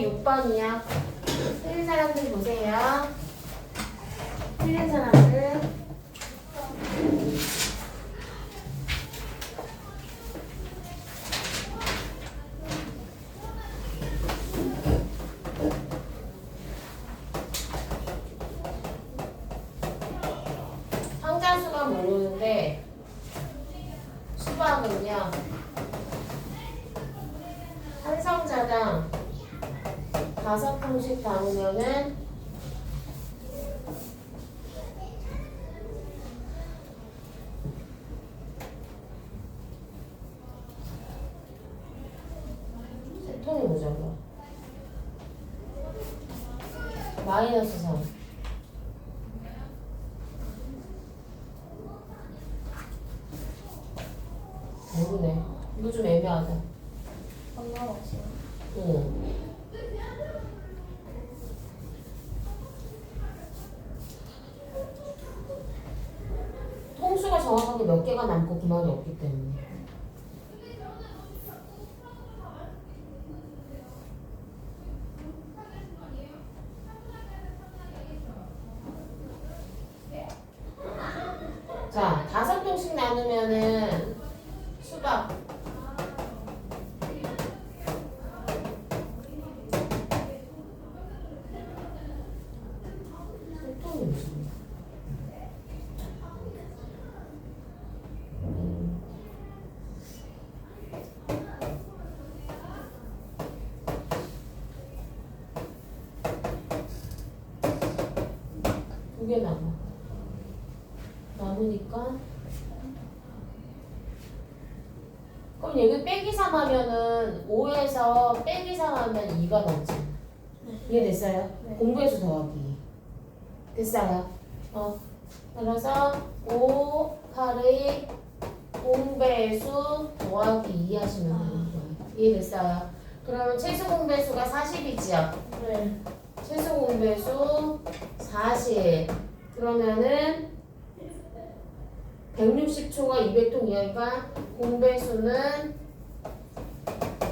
쪽에 6번이야. 틀린 사람들 보세요. 틀린 사람들. 상자수가 모르는데 수박은요 한 상자당 다섯 통씩 담으면은 세 통이 모자라 마이너스 3 모르네 이거 좀 애매하다 건강하시오. 응. 통수가 정확하게 몇 개가 남고 그 말이 없기 때문에. 자, 다섯 통씩 나누면은 수박 소통이 무슨 두개 남아 남으니까 그럼 여기 빼기 3 하면은 5에서 빼기 3 하면 2가 남지 이해됐어요? 네. 공부해서 더하기 됐어요? 어 그래서 5, 8의 공배수 더하기 2 하시면 되는 거예요 이해됐어요? 그러면 최소 공배수가 40이지요? 네. 최소 공배수 40 그러면은 160초가 200통 이하니까 공배수는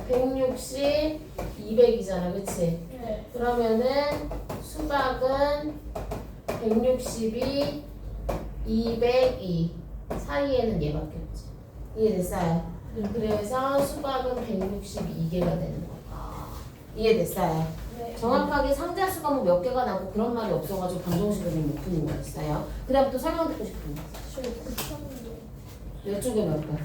160, 200이잖아 그치? 네. 그러면은 수박은 162, 202 사이에는 얘밖에 없지 이해됐어요? 그래서 수박은 162개가 되는 거야 이해됐어요? 네. 정확하게 상자 수가 뭐 몇 개가 나고 그런 말이 없어가지고 방정식을 못 푸는 거였어요. 그 다음부터 설명 듣고 싶은 거. 저 고쳤는데. 이쪽에 몇 번?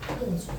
확인해줘.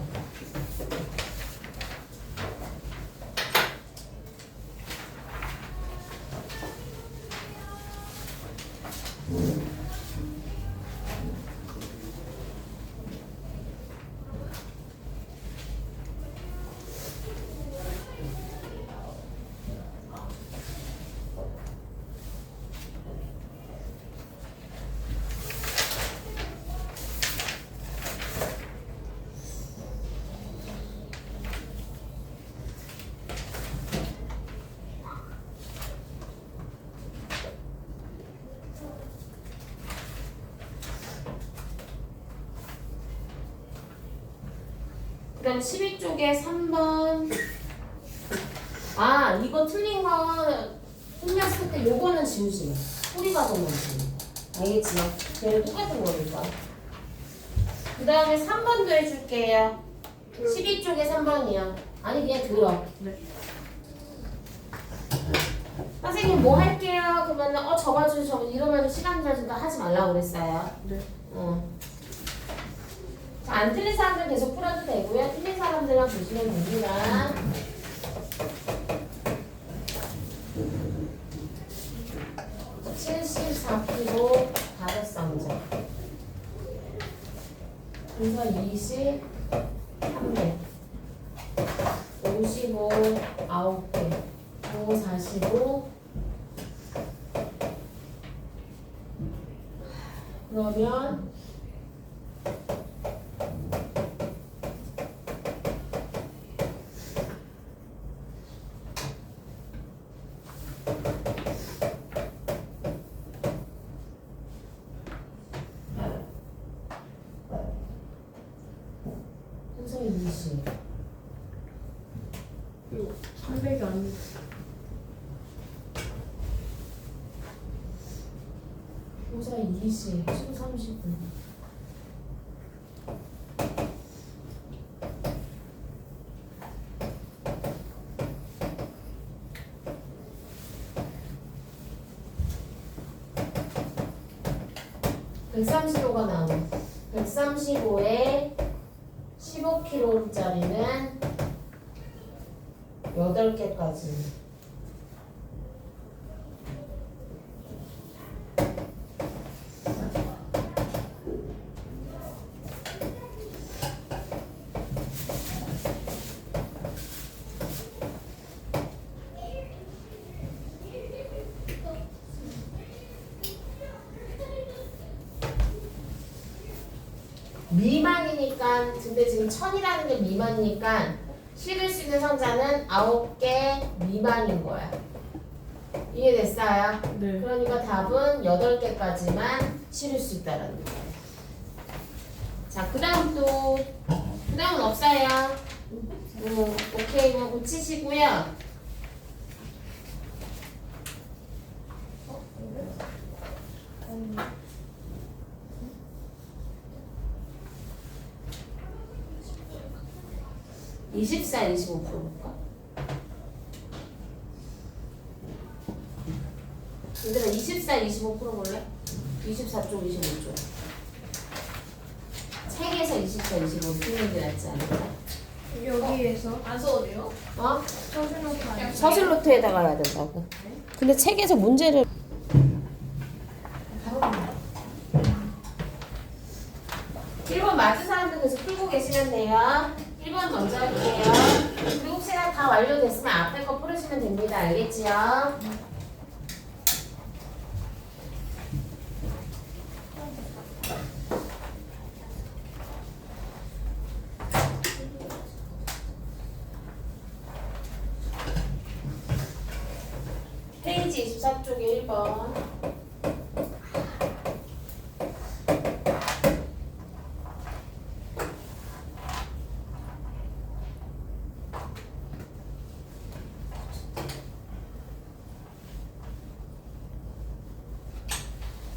그 다음 12쪽에 3번. 아 이거 틀린 거 틀렸을 때 요거는 지우지 마 소리가 더 나지. 알겠지? 걔는 똑같은 거니까. 그 다음에 3번도 해줄게요. 12쪽에 3번이야 아니 그냥 들어. 네. 선생님 뭐 할게요? 그러면 어저 이러면 시간 들어준다 하지 말라고 그랬어요. 네. 어. 자, 안 틀린 사람들 계속 풀어도 되고요. 틀린 사람들만 보시면 됩니다. 칠십사 kg 다섯 상자. 그래서 이십 삼백. 오십오 아홉 개. 오 사십오. 그러면 고사 2시, 시 30분. (135가) 나오네 (135에) 15kg짜리는 8개까지 미만이니까 근데 지금 천이라는 게 미만이니까 실을 수 있는 상자는 아홉 개 미만인 거야. 이해됐어요? 네. 그러니까 답은 여덟 개까지만 실을 수 있다라는 거예요. 자, 그 다음 또, 그 다음은 없어요. 음, 오케이, 그냥 고치시고요. 어? 이거? 아니 24, 25% 볼까? 얘들아 24, 25% 볼래? 24쪽, 25쪽 책에서 24, 25 쓰는 게 낫지 않을까? 여기에서 안 써도 돼요? 어? 서술노트 아니야? 서술노트에다가 해야 된다고 근데 책에서 문제를 일번 맞은 사람들 계속 풀고 계시면 돼요 1번 먼저 할게요. 그리고 혹시나 다 완료됐으면 앞에 거 풀으시면 됩니다. 알겠지요? 페이지 24쪽에 1번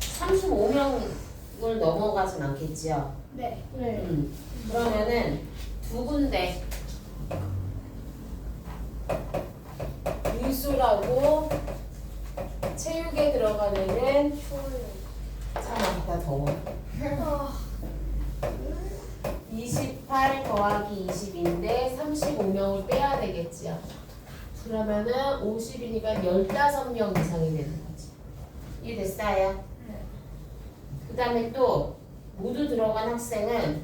삼십오 명을 않겠지요? 네. 네. 그러면은 두 군데 위수라고 체육에 들어가는 애는 참았다 더워. 28 더하기 20인데 35명을 빼야 되겠지요. 그러면은 50이니까 15명 이상이 되는 거지. 이해됐어요? 그 다음에 또 모두 들어간 학생은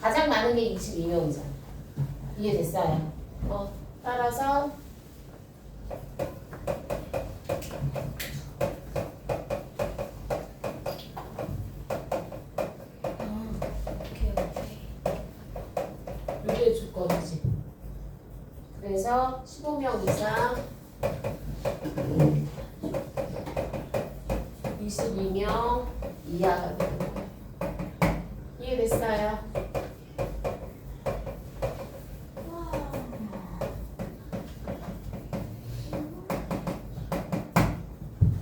가장 많은 게 22명이잖아. 이해됐어요? 어, 따라서 오케이 오케이. 요게 조건이지. 그래서 15명 이상 22명 이하가. 이해 됐어요?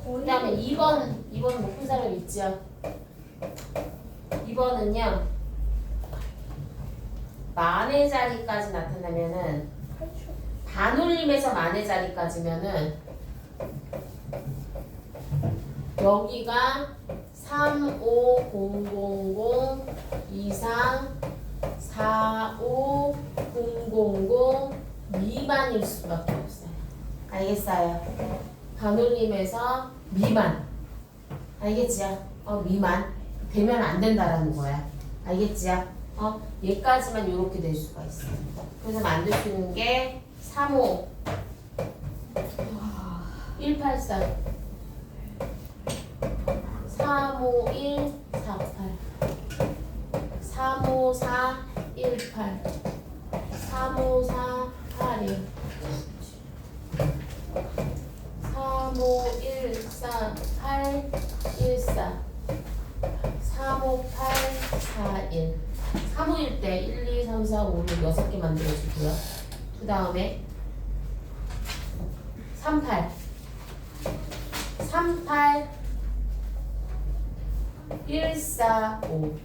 그 다음에 2번, 2번 못푼 사람 있죠? 2번은요, 만의 자리까지 나타나면은, 반올림에서 만의 자리까지면은, 여기가 3, 5, 0, 0, 0 이상 4, 5, 0, 0, 0 미만일 수밖에 없어요. 알겠어요? 반올림에서 미만. 알겠지요? 어, 미만. 되면 안 된다라는 거야. 알겠지요? 어, 얘까지만 이렇게 될 수가 있어. 그래서 만들 수 있는 게 35, 184, 351, 48, 354, 18, 354, 81. 814 35841 351때 1, 2, 3, 4, 5, 6, 6개 만들어주고요. 그 다음에 38 38 145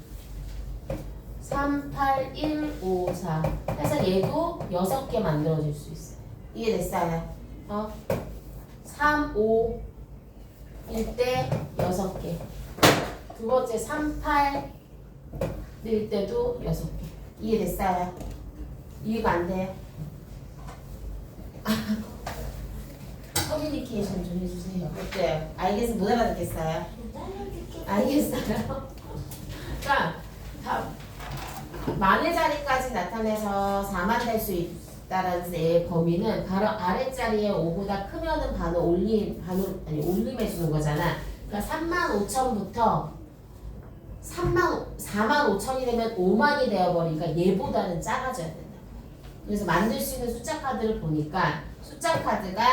38154 해서 얘도 6개 만들어질 수 있어요. 이해됐어요? 어? 3, 5 일때 6개 두 번째 3, 8 일 때도 6개 이해됐어요? 이해가 안 돼요? 커뮤니케이션 좀 해주세요. 어때요? 알겠어? 못 알아듣겠어요? 알겠어요. 그러니까 다 만의 자리까지 나타내서 4만 될 수 있 다라는 의 범위는 바로 아랫자리에 5보다 크면은 반을 올림 반을 아니 올림해 주는 거잖아. 그러니까 3만 5천부터 3만 4만 5천이 되면 5만이 되어버리니까 얘보다는 작아져야 된다. 그래서 만들 수 있는 숫자 카드를 보니까 숫자 카드가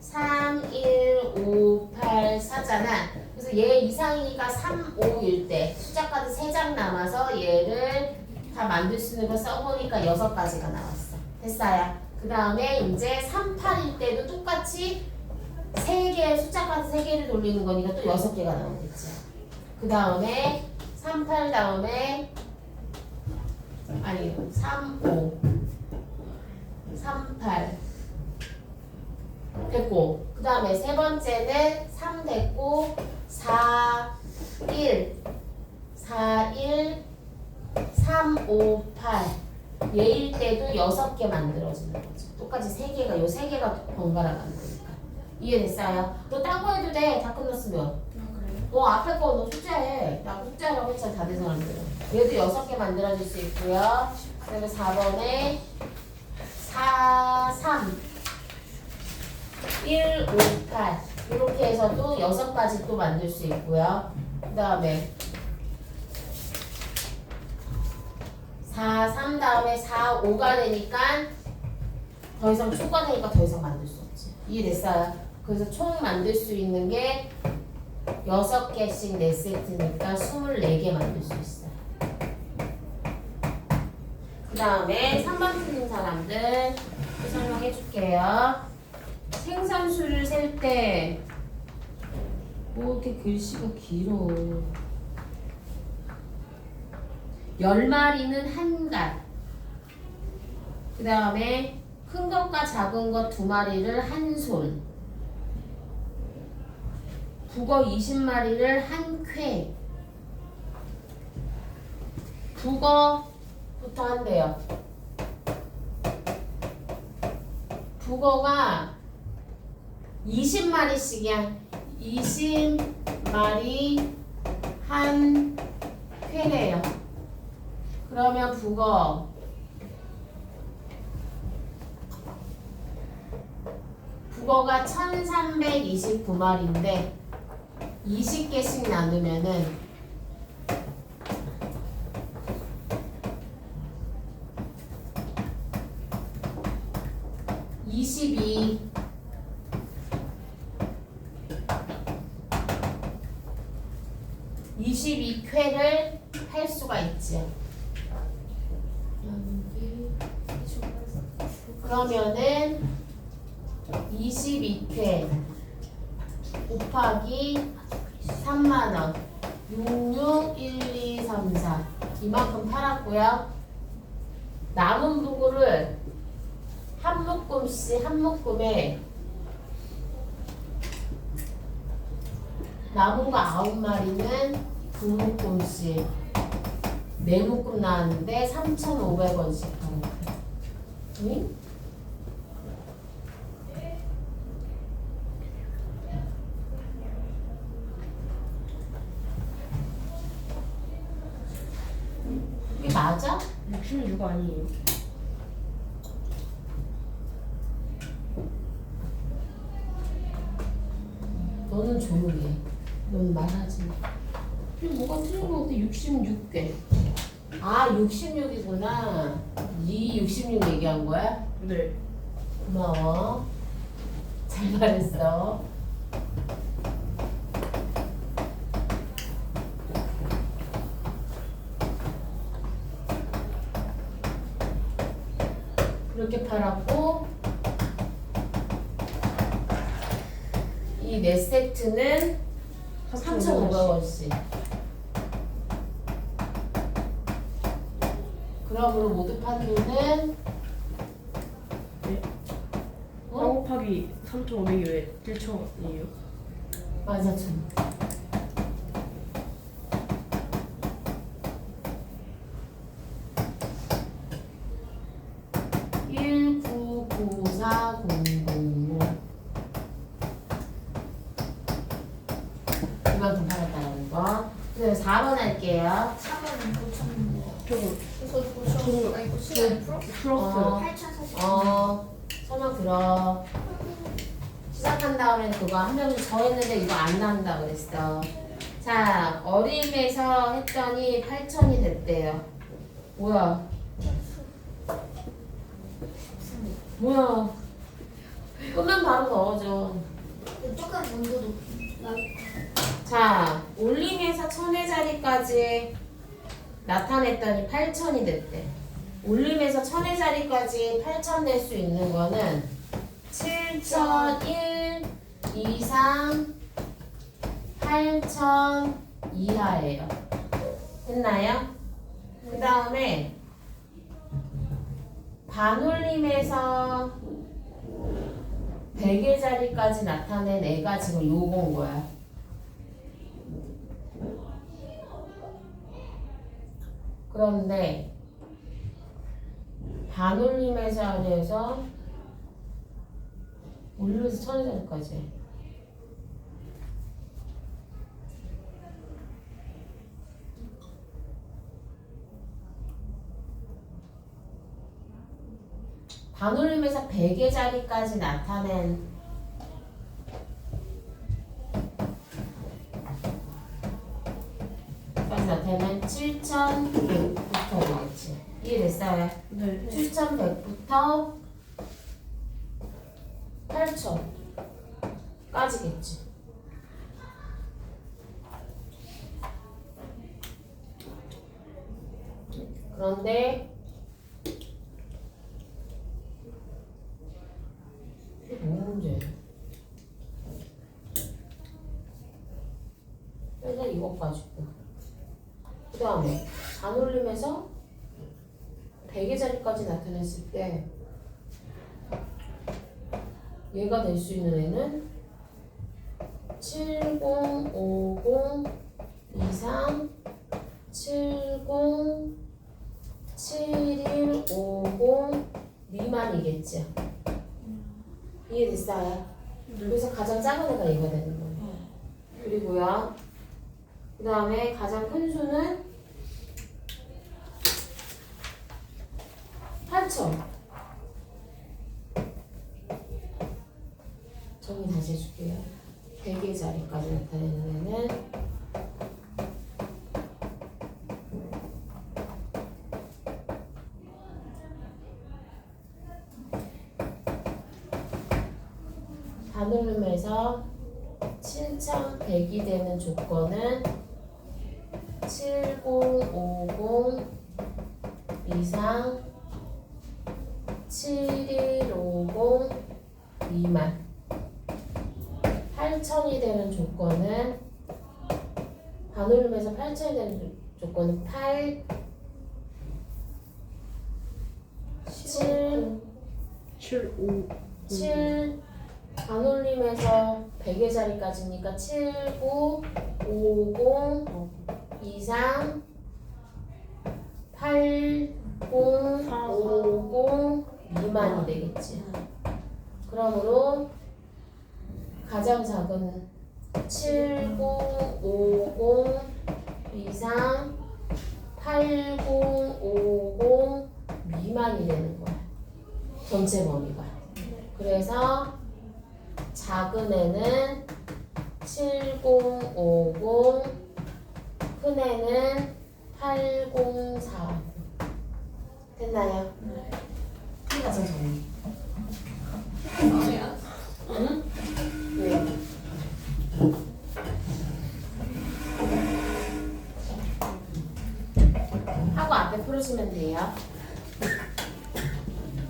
3, 1, 5, 8, 4잖아. 그래서 얘 이상이니까 3, 5일 때 숫자 카드 3장 남아서 얘를 다 만들 수 있는 거 써보니까 6가지가 나왔어. 됐어요. 그 다음에 이제 3, 8일 때도 똑같이 3개, 숫자 카드 3개를 돌리는 거니까 또 6개가 나오겠지. 그 다음에 3, 8 다음에 아니 3, 5 3, 8 됐고 그 다음에 세 번째는 3 됐고 4, 1 4, 1 3, 5, 8 얘일 때도 6개 만들어지는 거죠 똑같이 3개가 요 3개가 번갈아 가는 거니까 이해됐어요? 너 딴 거 해도 돼 다 끝났으면 아? 너 앞에 거너 숫자해. 나 숫자라고 했잖아, 다른 사람들은. 얘도 여섯 개 만들어줄 수 있고요. 그다음에 4번에 4, 3, 1, 5, 8. 이렇게 해서도 여섯 가지 또 만들 수 있고요. 그 다음에 4, 3 다음에 4, 5가 되니까 더 이상 초가 되니까 더 이상 만들 수 없지. 이해됐어요? 그래서 총 만들 수 있는 게 여섯 개씩 네 세트니까 24개 만들 수 있어요. 그 다음에 3번 틀린 사람들 또 설명해 줄게요. 생산수를 셀 때 뭐 이렇게 글씨가 길어. 열 마리는 한 갓. 그 다음에 큰 것과 작은 것 두 마리를 한 손. 북어 20마리를 한 쾌. 북어부터 한대요. 북어가 20마리씩이야. 20마리 한 쾌래요. 그러면 북어 북어가 1329마리인데 20개씩 나누면은 22 22쾌를 할 수가 있지. 그러면은 22쾌 곱하기 3만원. 66, 1, 2, 3, 4 이만큼 팔았고요. 남은 부구를 한 묶음씩 한 묶음에 남은 거 아홉 마리는 두 묶음씩 네 묶음 나왔는데 3,500원씩 하는 거예요. 응? 이게 맞아? 66 아니에요? 너는 조용히 해. 넌 말하지 마. 이게 뭐가 틀린 거 같아? 66개. 아, 66이구나. 이 66 얘기한 거야? 네. 고마워. 잘 말했어. 이렇게 팔았고 이 네 세트는 3,500원씩 그러므로 모두 판매는 네. 어? 파기 3,500이 왜 1,000원이에요? 맞아, 천 4번 할게요. 3은 9천 저거 그래서 9천 아니 9천 프로? 플러스 어. 8,040 어, 설명 들어. 시작한 다음에 그거 한 명이 저 했는데 이거 안 나온다 그랬어. 자, 어림에서 했더니 8천이 됐대요. 뭐야? 뭐야? 끄면 바로 넣어줘. 조금 온도도 나 자, 올림에서 천의 자리까지 나타냈더니 8천이 됐대. 올림에서 천의 자리까지 8천 낼수 있는 거는 7천 1, 2, 3, 8천 이하예요. 됐나요? 그 다음에 반올림에서 100의 자리까지 나타낸 애가 지금 요건 거야. 그런데 반올림에서 안에서 올림에서 천여자리까지. 반올림에서 100의 자리까지 나타낸 나타내면 7,100부터 되겠지. 이해됐어요? 네. 7,100부터 8,000까지겠지. 그런데 이게 뭐 문제야? 그래서 이것 가지고 그 다음에 반올림에서 100의 자리까지 나타냈을 때 얘가 될 수 있는 애는 70, 50, 23, 70, 71, 50 미만이겠죠. 이해됐어요? 그래서 가장 작은 애가 얘가 되는 거예요. 그리고요. 그 다음에 가장 큰 수는 8천. 정리 다시 해줄게요. 100의 자리까지 나타내는 애는 반올림에서 7,100이 되는 조건은 70, 50 이상 7150 미만. 8천이 되는 조건은 반올림에서 8천이 되는 조건은 8 7 7, 5 7 반올림에서 100의 자리까지니까 7 9 50 이상 8 0 50 미만이 되겠지. 그러므로 가장 작은 7, 9, 50 이상 8, 0, 50 미만이 되는 거야. 전체 범위가. 그래서 작은 애는 7, 0, 50 큰 애는 8, 0, 4 됐나요?